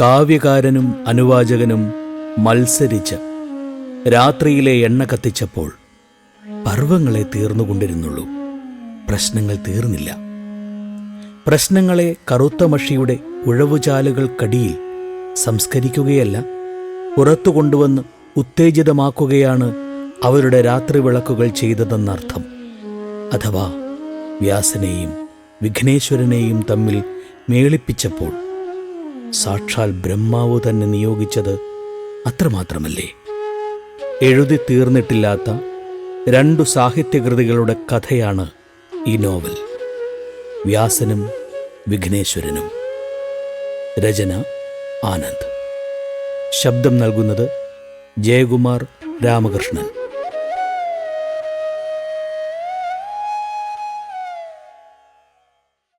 കാവ്യകാരനും അനുവാചകനും മത്സരിച്ച് രാത്രിയിലെ എണ്ണ കത്തിച്ചപ്പോൾ പർവങ്ങളെ തീർന്നുകൊണ്ടിരുന്നുള്ളൂ. പ്രശ്നങ്ങൾ തീർന്നില്ല. പ്രശ്നങ്ങളെ കറുത്ത മഷിയുടെ ഉഴവുചാലുകൾക്കടിയിൽ സംസ്കരിക്കുകയല്ല പുറത്തു കൊണ്ടുവന്ന് ഉത്തേജിതമാക്കുകയാണ് അവരുടെ രാത്രി വിളക്കുകൾ ചെയ്തതെന്നർത്ഥം. അഥവാ വ്യാസനെയും വിഘ്നേശ്വരനെയും തമ്മിൽ മേളിപ്പിച്ചപ്പോൾ സാക്ഷാൽ ബ്രഹ്മാവ് തന്നെ നിയോഗിച്ചത് അത്രമാത്രമല്ലേ? എഴുതി തീർന്നിട്ടില്ലാത്ത രണ്ടു സാഹിത്യകൃതികളുടെ കഥയാണ് ഈ നോവൽ. വ്യാസനും വിഘ്നേശ്വരനും. രചന ആനന്ദ്. ശബ്ദം നൽകുന്നത് ജയകുമാർ രാമകൃഷ്ണൻ.